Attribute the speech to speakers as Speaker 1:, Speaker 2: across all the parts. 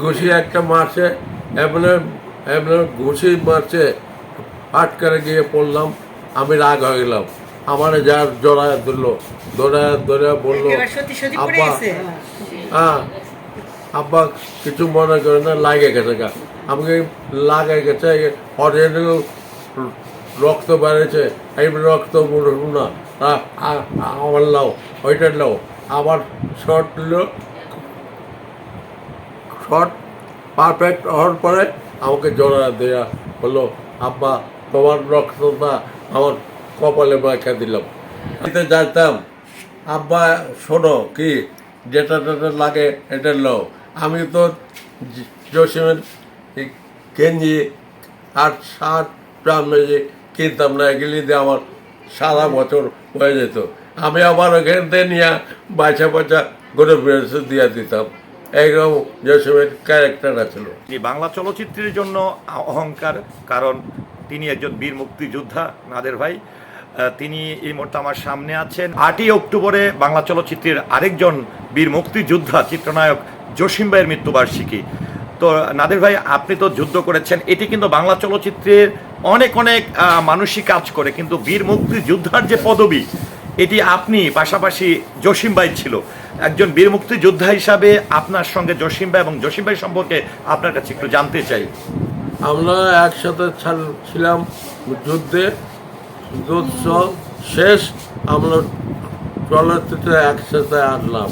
Speaker 1: ঘুষি একটা মারছে এমনি এমনি ঘুষি মারছে। পাট করে গিয়ে পড়লাম আমি রাগ হয়ে গেলাম। আমার যার জড়ায় ধরলো ধরে ধরে বলল আব্বা হ্যাঁ আব্বা কিছু মনে করে না লাগে গেছে গা। আমাকে লাগে গেছে অনেক রক্ত বেড়েছে এই রক্ত উঠবো না। আমার লাও ওইটা লাও আবার শর্ট নিল শর্ট পারফেক্ট হওয়ার পরে আমাকে জোড়া দেয়া হলো, আব্বা, তোমার রক্তটা আমার কপালে মাখা দিলাম এতে জানতাম, আব্বা, শোনো কি, যেটা যেটা লাগে এটা লো আমি তো জসিমের গেঞ্জি আর শার্ট প্রামেজি কিনতাম না, এগুলি দিয়ে আমার সারা বছর হয়ে যেত। আমি আবার ওখান থেকে নিয়ে বাছা বাছা করে বেরোতে দিয়ে দিতাম। এইরকম জসিমের ক্যারেক্টারটা ছিল।
Speaker 2: তিনি বাংলা চলচ্চিত্রের জন্য অহংকার, কারণ তিনি একজন বীর মুক্তিযোদ্ধা নাদের ভাই। তিনি এই মুহূর্তে আমার সামনে আছেন। আটই অক্টোবরে বাংলা চলচ্চিত্রের আরেকজন বীর মুক্তিযোদ্ধা, চিত্রনায়ক জসিম ভাইয়ের মৃত্যুবার্ষিকী। তো, নাদের ভাই, আপনি তো যুদ্ধ করেছেন। এটি কিন্তু বাংলা চলচ্চিত্রের অনেক অনেক মানুষই কাজ করে। কিন্তু বীর মুক্তিযোদ্ধার যে পদবি, এটি আপনি, পাশাপাশি জসিম ভাই ছিল। একজন বীর মুক্তিযোদ্ধা হিসাবে আপনার সঙ্গে জসিম ভাই এবং জসিম ভাই সম্পর্কে আপনার কাছে একটু জানতে চাই।
Speaker 1: আমরা একসাথে ছাল- ছিলাম যুদ্ধে। যুদ্ধ শেষ, আমরা চলচ্চিত্রে একসাথে আসলাম।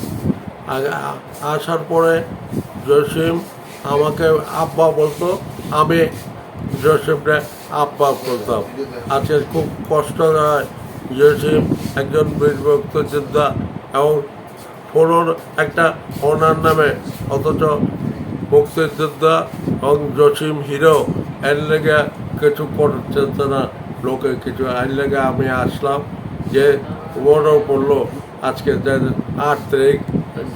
Speaker 1: আসার পরে জসিম আমাকে আব্বা বলতো, আমি জসিমকে আব্বা বলতাম। আজকে খুব কষ্ট হয়, জসিম একজন বীরভক্ত যোদ্ধা এবং ফোরোর একটা ওনার নামে, অথচ মুক্তিযোদ্ধা এবং জসিম হিরো, এর লেগে কিছু করছে না লোকে কিছু, এর লেগে আমি আসলাম যে বড় পড়ল আজকে আট তারিখ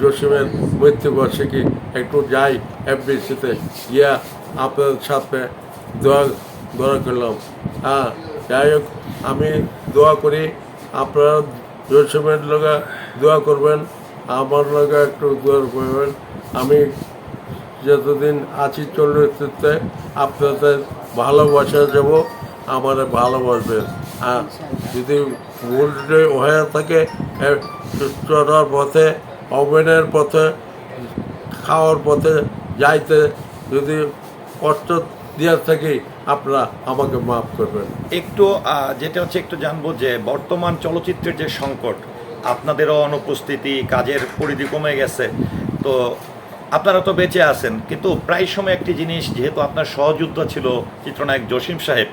Speaker 1: জসিমের মৃত্যুবার্ষিকী, একটু যাই এফবিসিতে। গিয়া আপনাদের সাথে দোয়া দোয়া করলাম। হ্যাঁ যাই হোক, আমি দোয়া করি, আপনারা জসিমের লোকে দোয়া করবেন। আমার লোকে একটু দোয়া করবেন আমি যতদিন আছি চলচ্চিত্রে, আপনাদের ভালোবাসা যাব আমার ভালোবাসবেন। আর যদি ভুল হয়ে থাকে চলার পথে, অভিনয়ের পথে, খাওয়ার পথে যাইতে যদি কষ্ট দেওয়ার থাকি, আপনারা আমাকে মাফ করবেন।
Speaker 2: একটু যেটা হচ্ছে একটু জানব যে, বর্তমান চলচ্চিত্রের যে সংকট আপনাদেরও অনুপস্থিতি কাজের পরিধি কমে গেছে। তো আপনারা তো বেঁচে আছেন। কিন্তু প্রায় সময় একটি জিনিস, যেহেতু আপনার সহযুদ্ধ ছিল চিত্রনায়ক জসিম সাহেব,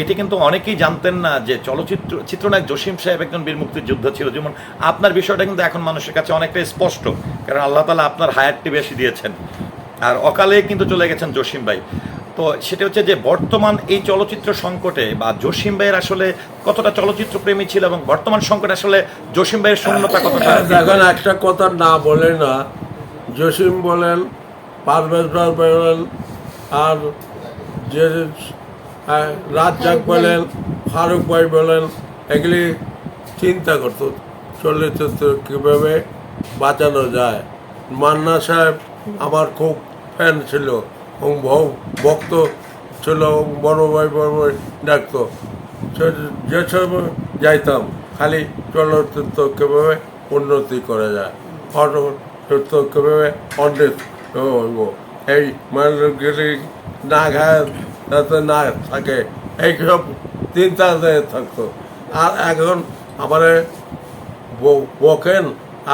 Speaker 2: এটি কিন্তু অনেকেই জানতেন না যে চলচ্চিত্র, চিত্রনায়ক জসিম সাহেব একজন বীর মুক্তিযোদ্ধা ছিল। যেমন আপনার বিষয়টা কিন্তু এখন মানুষের কাছে অনেকটা স্পষ্ট, কারণ আল্লাহ তালা আপনার হায়ারটি বেশি দিয়েছেন। আর অকালে কিন্তু চলে গেছেন জসিম ভাই। তো সেটা হচ্ছে যে বর্তমান এই চলচ্চিত্র সংকটে বা জসিম ভাইয়ের আসলে কতটা চলচ্চিত্র প্রেমী ছিল এবং বর্তমান সংকটে আসলে জসিম ভাইয়ের শূন্যতা কতটা?
Speaker 1: দেখেন একটা কথা না বলে না, জসিম বলেন, পারভেজ বলেন, আর যে রাজ্জাক বলেন, ফারুক ভাই বলেন, এগুলি চিন্তা করতো চলচ্চিত্র কীভাবে বাঁচানো যায়। মান্না সাহেব আমার খুব ফ্যান ছিল। ভক্ত ছিল বড় ভাই বড় ভাই ডাকতো যে যাইতাম, খালি চলচ্চিত্র কীভাবে উন্নতি করা যায়, চলচ্চিত্র কীভাবে অন্যত হইব, এই মানুষগুলি না খায় যাতে না থাকে, এইসব চিন্তাতে থাকতো। আর এখন আমার বকেন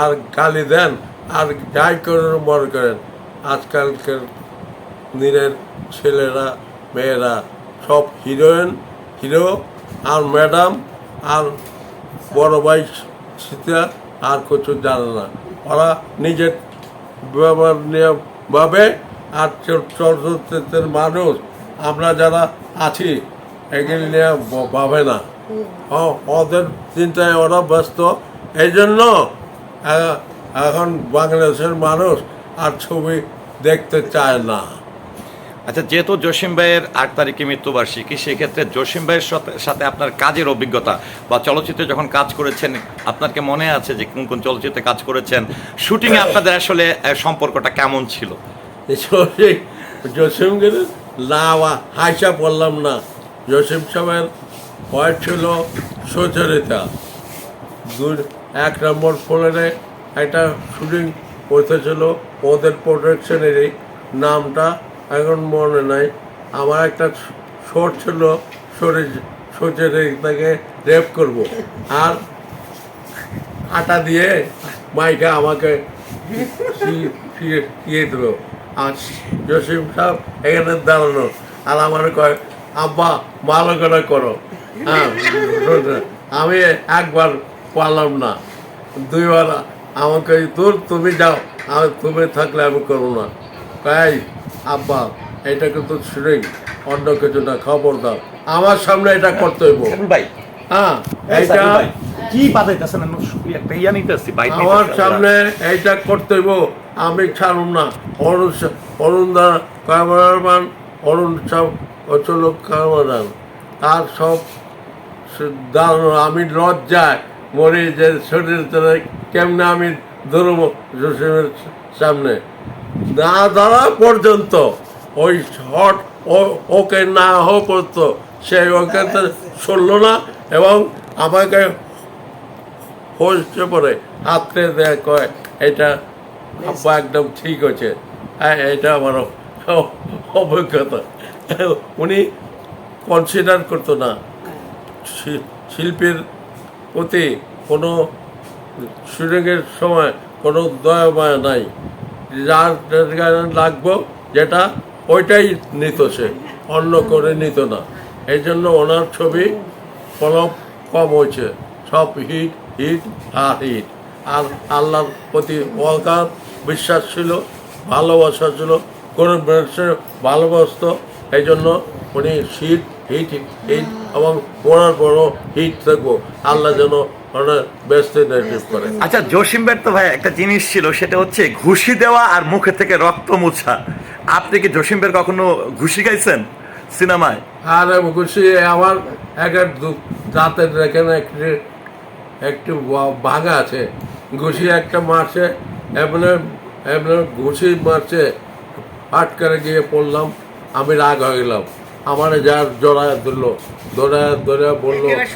Speaker 1: আর গালি দেন, আর যাই করে মনে করেন। আজকালকার দিনের ছেলেরা, মেয়েরা সব হিরোইন, হিরো আর ম্যাডাম আর বড় ভাই সীতা আর কিছু জানে না। ওরা নিজের ব্যবহার নিয়ে ভাবে আর চলচ্চিত্রের মানুষ। আমরা যারা আছি, এগুলি নিয়ে ভাবে না। ওদের চিন্তায় ওরা ব্যস্ত। এই জন্য এখন বাংলাদেশের মানুষ আর ছবি দেখতে চায় না।
Speaker 2: আচ্ছা যেহেতু জসিম ভাইয়ের আট তারিখে মৃত্যুবার্ষিকী, সেক্ষেত্রে জসিম ভাইয়ের সাথে- আপনার কাজের অভিজ্ঞতা বা চলচ্চিত্রে যখন কাজ করেছেন, আপনার কি মনে আছে যে কোন কোন চলচ্চিত্রে কাজ করেছেন? শুটিংয়ে আপনাদের আসলে সম্পর্কটা কেমন ছিল?
Speaker 1: জসিম জসিমকে না, আ- হাসা বললাম না। জসিম সাহেবের বয়স ছিল সুচরিতা এক নম্বর ফ্লোরে একটা শুটিং করতেছিল ওদের প্রোটেকশনেরই নামটা এখন মনে নাই। আমার একটা শর্ট ছিল শরীর তাকে রেপ করব। আর আটা দিয়ে মাইকা আমাকে ইয়ে দেবো আর জসিম সাহেব এখানে দাঁড়ানো। আর আমার কয়, আব্বা, ভালো করে করো। হ্যাঁ আমি একবার পারলাম না। দুইবার আমাকে, তোর, তুমি যাও। আমি তুমি থাকলে আমি করব না। তাই আব্বা এটা কিন্তু শুনে অন্য কিছু না খবর দাও। আমার সামনে এটা করতে হইব।
Speaker 2: ভাই।
Speaker 1: হ্যাঁ
Speaker 2: সাইফুল ভাই, কি বাজাইতেছেন? আমি একটা ইয়া নিতেছি বাইক
Speaker 1: আমার সামনে এইটা করতে হইব। আমি ছাড়ুন না। অরুণ অরুণ দা ক্যামেরাম্যান অরুণ সব অচল ক্যামেরাম্যান। তার সব দাঁড়ানো আমি লজ্জায় মরি যে শরীর তারা কেমনে আমি ধরবো জসিমের সামনে? না দাঁড়া পর্যন্ত। ওই শট ওকে না হওয়া পর্যন্ত। সেই ওকে সরল না এবং আমাকে হচ্ছে পরে হাতরে দেয় কয়, এটা আব্বা একদম ঠিক আছে। হ্যাঁ এটা আমার অভিজ্ঞতা। উনি কনসিডার করতো না। শিল্পীর প্রতি কোনো শুটিংয়ের সময় কোনো দয়া মায়া নাই। যার লাগবো যেটা ওইটাই নিত সে, অন্য করে নিত না। এই জন্য ওনার ছবি ফলপ কম হয়েছে। সব হিট হিট আর হিট। আর আল্লাহর প্রতি অগাধ বিশ্বাস ছিল, ভালোবাসা ছিল, কোনো মানুষের ভালোবাসত। এই জন্য উনি শীত হিট হিট এবং ওনার বড় হিট থাকব। আল্লাহ যেন ওনার ব্যস্ত নির্দেশ করে।
Speaker 2: আচ্ছা জসিমবের তো ভাই একটা জিনিস ছিল সেটা হচ্ছে ঘুষি দেওয়া আর মুখে থেকে রক্ত মোছা। আপনি কি জসিমবের কখনো ঘুষি খাইছেন সিনেমায়?
Speaker 1: আর খুশি আমার একটা দু- দাঁতের এখানে একটি একটু বা- ভাঙা আছে। ঘুষি একটা মারছে এমনি এমনি ঘুষি মারছে ফাট করে গিয়ে পড়লাম আমি রাগ হয়ে গেলাম। আমার যার জড়ায় ধরলো ধরে ধরে বলল
Speaker 3: এবার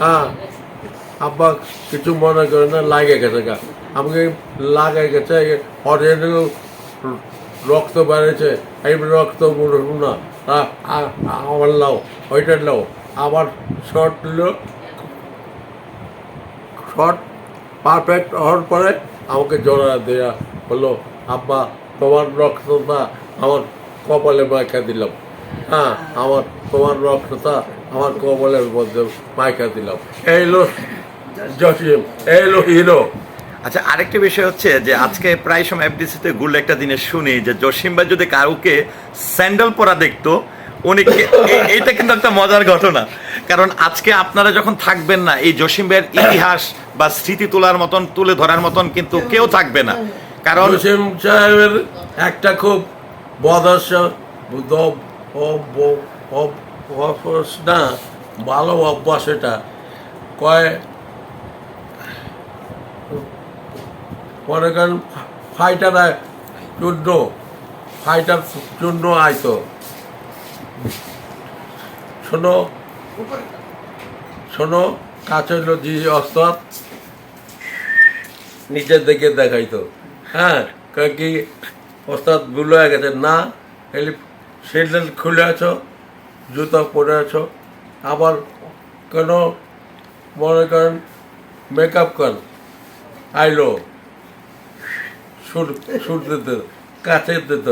Speaker 1: হ্যাঁ আব্বা, কিছু মনে করে না, লাগে গেছে গা। আমাকে লাগে গেছে অরিজিনাল রক্ত বেড়েছে। এই রক্ত উঠবো না। আমার লাও ওইটা লাও আবার শর্ট নিল শর্ট পারফেক্ট হওয়ার পরে আমাকে জড়া দেয়া হলো। আব্বা, তোমার রক্তটা আমার কপালে মাইকা দিলাম। হ্যাঁ আমার, তোমার রক্তটা আমার কপালের মধ্যে মাইকা দিলাম। এই হলো জসিম এই হলো হিরো।
Speaker 2: আচ্ছা আরেকটা বিষয় হচ্ছে যে আজকে প্রায় সময় এফডিসিতে ঘুরলে একটা দিনে শুনি যে জসিম ভাই যদি কাউকে স্যান্ডেল পরা দেখতো উনি কে- এই- এইটা কিন্তু একটা মজার ঘটনা। কারণ আজকে আপনারা যখন থাকবেন না এই জসিম ভাইয়ের ইতিহাস বা স্মৃতি তোলার মতন তুলে ধরার মতন কিন্তু কেউ থাকবে না। কারণ
Speaker 1: জসিম সাহেবের একটা খুব বদর্শ দ- অ- ব- অ- অভ্যাস না, ভালো অভ্যাস এটা। কয়, মনে করেন ফাইটার চূর্ণ ফাইটার চূর্ণ আইতো শোনো শোনো, কাছে হলো জি অস্তর নিচের দিকে দেখাইতো। হ্যাঁ কি ওস্তাদ ভুল হয়ে গেছে। না খুলে আছো। জুতো পরে আছো। আবার কেন মনে করেন মেকআপ কর। আইলো। সুর সুর দিত, কাছে দিত।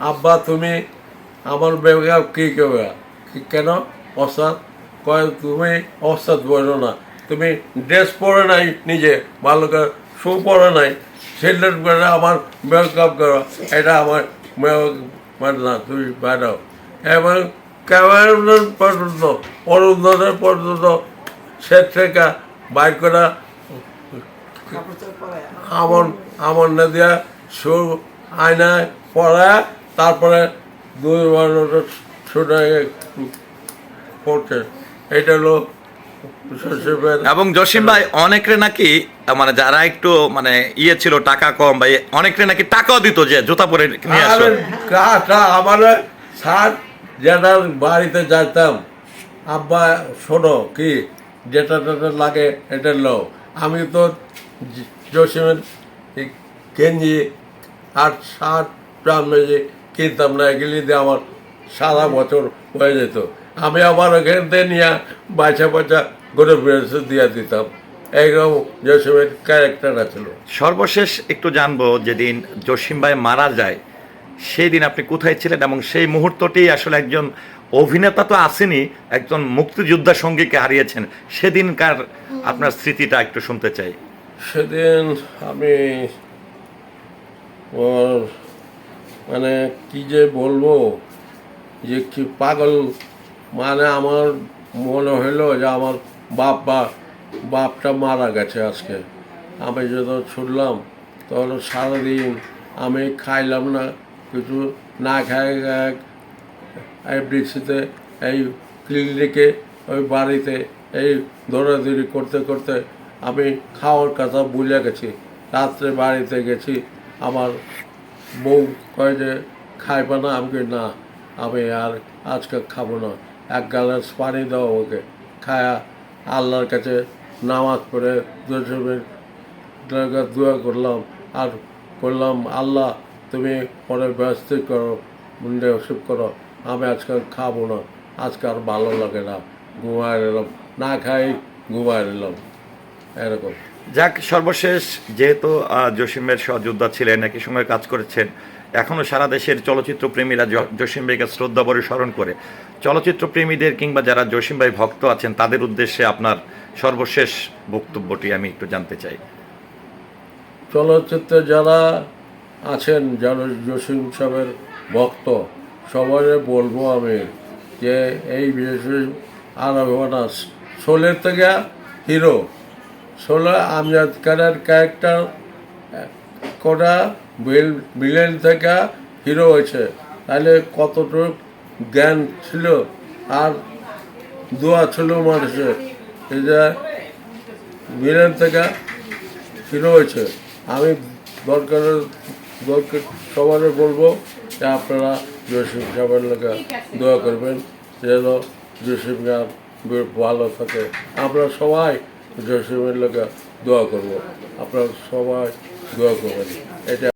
Speaker 1: আব্বা, তুমি আমার মেকআপ কী করবে? কেন? ওস্তাদ কয়, তুমি ওস্তাদ বলো না। তুমি ড্রেস পরে নাই নিজে, ভালো করে শু পরে নাই। সেন্ডেল করে আমার মেকআপ করো। এটা আমার মানে না, তুমি বেড়াও এবং ক্যামেরাম্যান পর্যন্ত অরুণদের পর্যন্ত সে থেকে বাইর করা আমন আমন না দিয়া সুর আয়নায় পড়া তারপরে দুই শুনে পড়ছে। এটা হলো
Speaker 2: এবং জসিম ভাই অনেকরে নাকি মানে যারা একটু মানে ইয়ে ছিল টাকা কম বা ইয়ে- অনেকরে নাকি টাকাও দিত যে জুতা পরে নিয়ে আসো।
Speaker 1: আমার সার যেটা বাড়িতে যাইতাম, আব্বা, শোনো কি, যেটা যেটা লাগে এটা লো আমি তো জসিমের গেঞ্জি আর শার্ট প্রামেজি কিনতাম না, এগুলি দিয়ে আমার সারা বছর হয়ে যেত। আমি আবার ওখান থেকে নিয়ে বাচ্চা বাচ্চা করে বেরোতে দিয়ে দিতাম। এইরকম জসিমের ক্যারেক্টার ছিল।
Speaker 2: সর্বশেষ একটু জানব, যেদিন জসিম ভাই মারা যায় সেই দিন আপনি কোথায় ছিলেন এবং সেই মুহূর্তটি আসলে একজন অভিনেতা তো আসেনি, একজন মুক্তিযোদ্ধা সঙ্গীকে হারিয়েছেন। সেদিনকার আপনার স্মৃতিটা একটু শুনতে চাই।
Speaker 1: সেদিন আমি ওর মানে কি যে বলব, যে কি পাগল মানে আমার মনে হইল যে আমার বাপ বা, বাপটা মারা গেছে আজকে। আমি যখন শুনলাম তখন সারাদিন আমি খাইলাম না কিছু না খায় এই বৃষ্টিতে, এই ক্লিনিকে, ওই বাড়িতে, এই দৌড়াদৌড়ি করতে করতে আমি খাওয়ার কথা ভুলে গেছি। রাত্রে বাড়িতে গেছি, আমার বউ কয় যে, খাইবে না? আমি না, আমি আর আজকে খাব না। এক গ্লাস পানি দাও ওকে খায়া আল্লাহর কাছে নামাজ পড়ে দশমের দোয়া করলাম, আর করলাম আল্লাহ তুমি পরে ব্যস্ত করো মুন্ডে ওসব করো আমি আজকে খাব না আজকে আর ভালো লাগে না ঘুমায় এলাম না খাই ঘুমায় এলাম এরকম।
Speaker 2: যাক সর্বশেষ যেহেতু জসিমের সহযোদ্ধা ছিলেন একই সঙ্গে কাজ করেছেন এখনও সারা দেশের চলচ্চিত্র প্রেমীরা জসিম ভাইকে শ্রদ্ধা ভরে স্মরণ করে। চলচ্চিত্র প্রেমীদের কিংবা যারা জসিম ভাই ভক্ত আছেন তাদের উদ্দেশ্যে আপনার সর্বশেষ বক্তব্যটি আমি একটু জানতে চাই।
Speaker 1: চলচ্চিত্রে যারা আছেন যারা জসিম সাহেবের ভক্ত। সবাই বলব আমি যে এই বিশেষ আর না শোলের থেকে হিরো। শোলে আমজাদ খানের ক্যারেক্টার কটা বিল বিলেন থেকে হিরো হয়েছে। তাহলে কতটুকু জ্ঞান ছিল আর দোয়া ছিল মানুষের এই যে থেকে হিরো হয়েছে। আমি দরকার দরকার সবারে বলব যে আপনারা জসিম সাহেবের লেখা দোয়া করবেন যেন জসিম গান ভালো থাকে। আমরা সবাই জসিমের লেখা দোয়া করব। আপনারা সবাই দোয়া করবেন। এটা